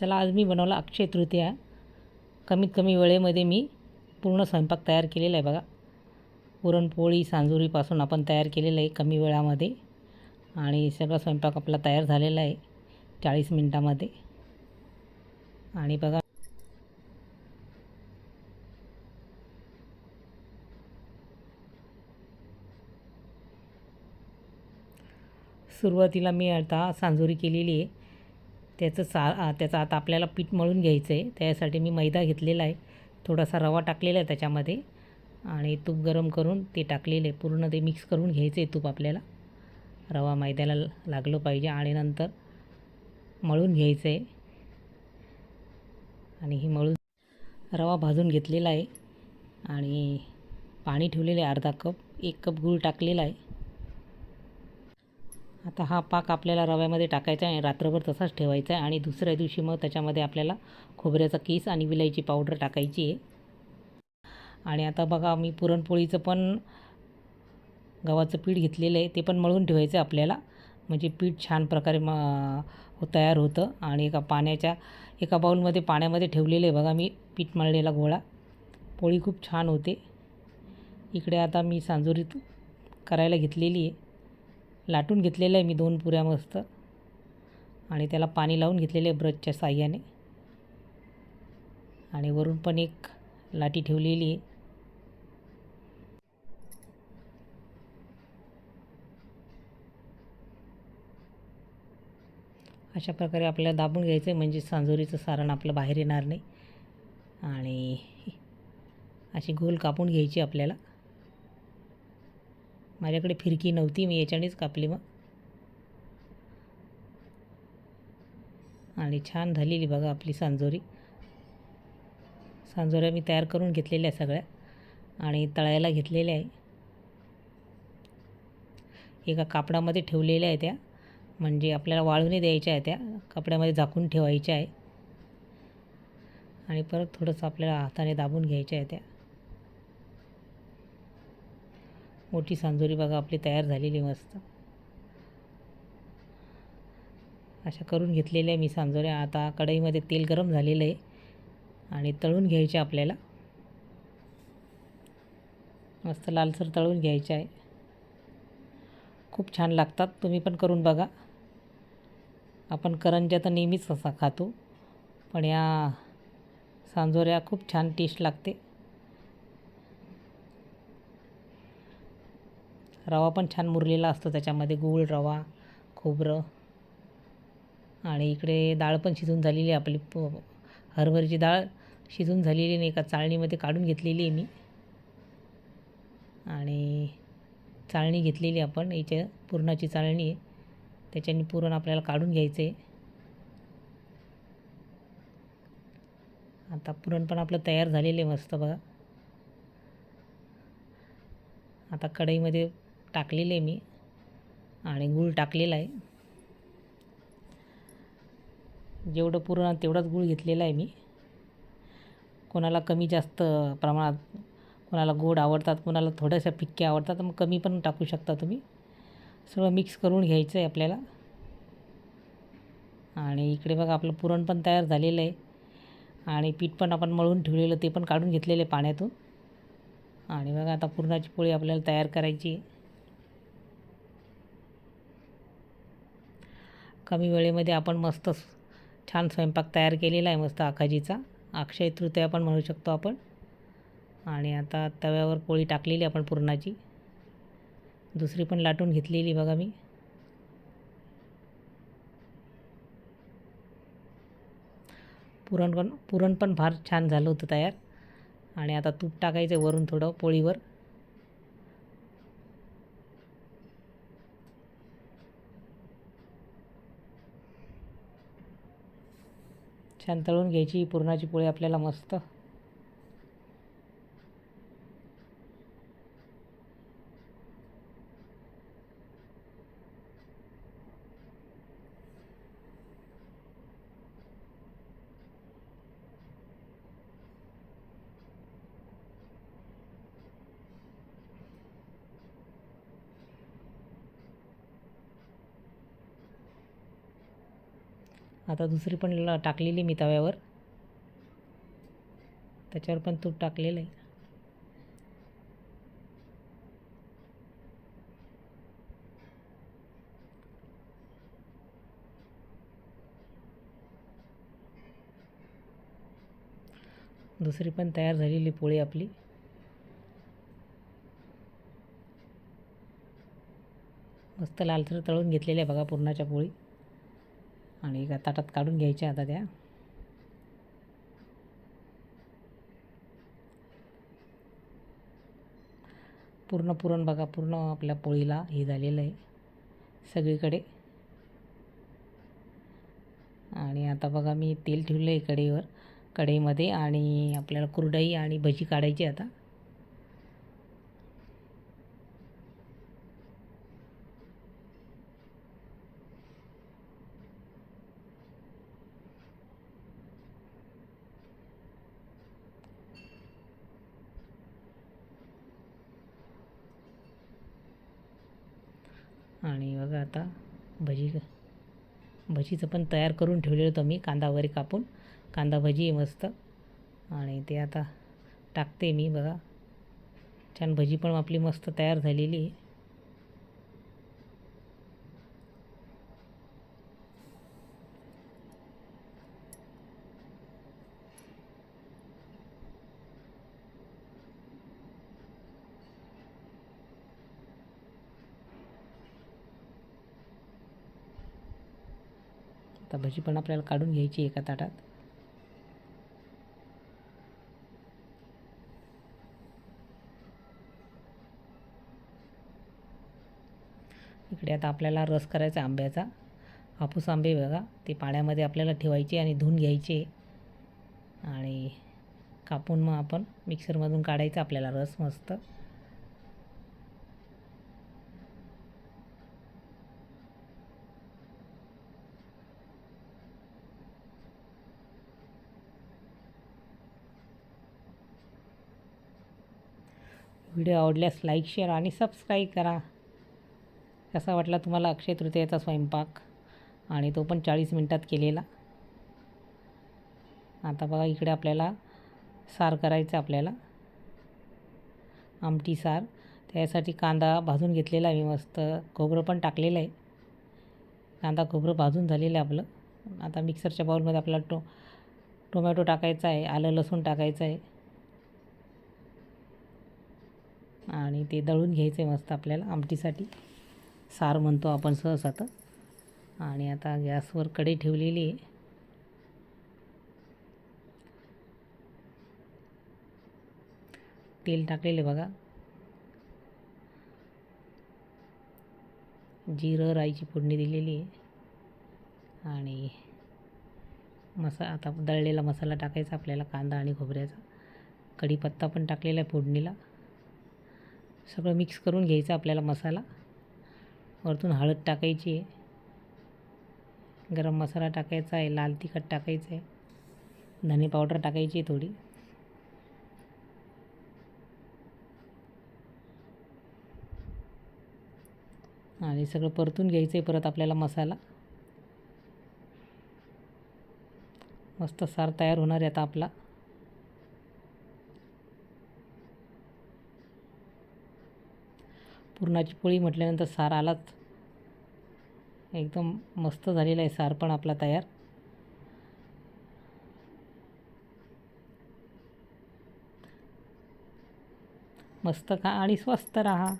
चला आज मी बनवला अक्षय तृतीया. कमीत कमी वेळेमध्ये मी पूर्ण स्वयंपाक तयार केलेला आहे बघा. पुरणपोळी सांजुरीपासून आपण तयार केलेलं आहे कमी वेळामध्ये. आणि सगळा स्वयंपाक आपला तयार झालेला आहे चाळीस मिनटामध्ये. आणि बघा. सुरुवातीला मी आता सांजुरी केलेली आहे. त्याचं सा त्याचं आता आपल्याला पीठ मळून घ्यायचं आहे त्यासाठी मी मैदा घेतलेला आहे. थोडासा रवा टाकलेला आहे त्याच्यामध्ये. आणि तूप गरम करून ते टाकलेले पूर्ण ते मिक्स करून घ्यायचं आहे तूप आपल्याला. रवा मैद्याला लागलं पाहिजे आणि नंतर मळून घ्यायचं आहे आणि ही मळून रवा भाजून घेतलेला आहे. आणि पाणी ठेवलेलं आहे अर्धा कप. एक कप गूळ टाकलेला आहे. आता हा पाक आपल्याला रव्यामध्ये टाकायचा आहे आणि रात्रभर तसाच ठेवायचा आहे आणि दुसऱ्या दिवशी मग त्याच्यामध्ये आपल्याला खोबऱ्याचा केस आणि विलायची पावडर टाकायची आहे. आणि आता बघा मी पुरणपोळीचं पण गव्हाचं पीठ घेतलेलं आहे ते पण मळून ठेवायचं आहे आपल्याला. म्हणजे पीठ छान प्रकारे म हो तयार होतं आणि एका पाण्याच्या एका बाऊलमध्ये पाण्यामध्ये ठेवलेलं आहे बघा मी पीठ मळलेला गोळा. पोळी खूप छान होते. इकडे आता मी सांजोरीत करायला घेतलेली आहे. लाटून घेतलेलं आहे मी दोन पुऱ्या मस्त. आणि त्याला पाणी लावून घेतलेले आहे ब्रशच्या साह्याने. आणि वरून पण एक लाटी ठेवलेली आहे. अशा प्रकारे आपल्याला दाबून घ्यायचं आहे म्हणजे सांजोरीचं सारण आपलं बाहेर येणार नाही. आणि अशी गोल कापून घ्यायची आपल्याला. माझ्याकडे फिरकी नव्हती मी याच्यानेच कापली मग. आणि छान झालेली बघा आपली सांजोरी. सांजोऱ्या मी तयार करून घेतलेल्या आहे सगळ्या आणि तळायला घेतलेल्या आहे. एका कापडामध्ये ठेवलेल्या आहे त्या म्हणजे आपल्याला वाळूने द्यायच्या आहे त्या कपड्यामध्ये झाकून ठेवायच्या आहे. आणि परत थोडंसं आपल्याला हाताने दाबून घ्यायच्या आहे त्या. मोठी सांजोरी बघा आपली तयार झालेली मस्त. अशा करून घेतलेल्या मी सांजोऱ्या. आता कढईमध्ये तेल गरम झालेलं आहे आणि तळून घ्यायचे आपल्याला. मस्त लालसर तळून घ्यायचे आहे. खूप छान लागतात तुम्ही पण करून बघा. आपण करंज्या तर नेहमीच असा खातो पण या सांजोऱ्या खूप छान टेस्ट लागते. रवा पण छान मुरलेला असतो त्याच्यामध्ये गूळ रवा खोबरं. आणि इकडे डाळ पण शिजून झालेली आहे आपली प हरभऱ्याची डाळ शिजून झालेली नाही एका चाळणीमध्ये काढून घेतलेली आहे मी. आणि चाळणी घेतलेली आपण याच्या पुरणाची चाळणी आहे. त्याच्याने पुरण आपल्याला काढून घ्यायचं आहे आता पुरण पण आपलं तयार झालेलं आहे मस्त बघा. आता कढईमध्ये टाकलेलं आहे मी आणि गूळ टाकलेला आहे. जेवढं पुरण तेवढाच गूळ घेतलेला आहे मी. कोणाला कमी जास्त प्रमाणात कोणाला गोड आवडतात कोणाला थोड्याशा फिक्क्या आवडतात मग कमी पण टाकू शकता तुम्ही. सगळं मिक्स करून घ्यायचं आहे आपल्याला. आणि इकडे बघा आपलं पुरण पण तयार झालेलं आहे. आणि पीठ पण आपण मळून ठेवलेलं ते पण काढून घेतलेलं आहे पाण्यातून. आणि बघा आता पुरणाची पोळी आपल्याला तयार करायची आहे. कमी वेळेमध्ये आपण मस्त छान स्वयंपाक तयार केलेला आहे मस्त आखाजीचा. अक्षय तृतीया पण म्हणू शकतो आपण. आणि आता तव्यावर पोळी टाकलेली आपण पुरणाची. दुसरी पण लाटून घेतलेली बघा मी. पुरण पण पुरण पण फार छान झालं होतं तयार. आणि आता तूप टाकायचं वरून थोडं पोळीवर. छान तळून घ्यायची पुरणाची पोळी आपल्याला मस्त. आता दुसरी पण ल टाकलेली मी तव्यावर. त्याच्यावर पण तूप टाकलेलं आहे. दुसरी पण तयार झालेली पोळी आपली. मस्त लालसर तळून घेतलेल्या आहे बघा पुरणाच्या पोळी. आणि एका ताटात काढून घ्यायच्या आता त्या. पूर्ण पुरण बघा पूर्ण आपल्या पोळीला हे झालेलं आहे. सगळीकडे. आणि आता बघा मी तेल ठेवलं आहे कढईवर कढईमध्ये आणि आपल्याला कुरडई आणि भजी काढायची आता आणि बघा आता भजी भजीचं पण तयार करून ठेवलेलं होतं मी कांदा वगैरे कापून. कांदा भजी आहे मस्त. आणि ते आता टाकते मी बघा. छान भजी पण आपली मस्त तयार झालेली आहे. आता भजी पण आपल्याला काढून घ्यायची एका ताटात. इकडे आता आपल्याला रस करायचा आंब्याचा. हापूस आंबे बघा ते पाण्यामध्ये आपल्याला ठेवायचे आणि धुवून घ्यायचे. आणि कापून मग आपण मिक्सरमधून काढायचा आपल्याला रस मस्त. व्हिडिओ आवडल्यास लाईक शेअर आणि सबस्क्राईब करा. कसा वाटला तुम्हाला अक्षय तृतीयाचा स्वयंपाक? आणि तो पण चाळीस मिनटात केलेला. आता बघा इकडे आपल्याला सार करायचं आपल्याला. आमटी सार. त्यासाठी कांदा भाजून घेतलेला आहे मी मस्त. खोबरं पण टाकलेलं आहे. कांदा खोबरं भाजून झालेलं आहे आपलं. आता मिक्सरच्या बाउलमध्ये आपल्याला टो टोमॅटो टाकायचा आहे आलं लसूण टाकायचं आहे. आणि ते दळून घ्यायचं आहे मस्त आपल्याला आमटीसाठी. सार म्हणतो आपण सहसा आता आणि आता गॅसवर कढई ठेवलेली आहे. तेल टाकलेले बघा. जिरं राईची फोडणी दिलेली आहे. आणि मसा आता दळलेला मसाला टाकायचा आपल्याला कांदा आणि खोबऱ्याचा. कढीपत्ता पण टाकलेला आहे फोडणीला. सगळं मिक्स करून घ्यायचं आपल्याला मसाला. वरतून हळद टाकायची आहे. गरम मसाला टाकायचा आहे लाल तिखट टाकायचं आहे. धने पावडर टाकायची आहे थोडी. आणि सगळं परतून घ्यायचं आहे परत आपल्याला मसाला. मस्त सार तयार होणार आहे आता आपला. पुरणाची पोळी म्हटल्यानंतर सार आलाच. एकदम मस्त झालेला आहे सार पण आपला तयार. मस्त खा आणि स्वस्त राहा.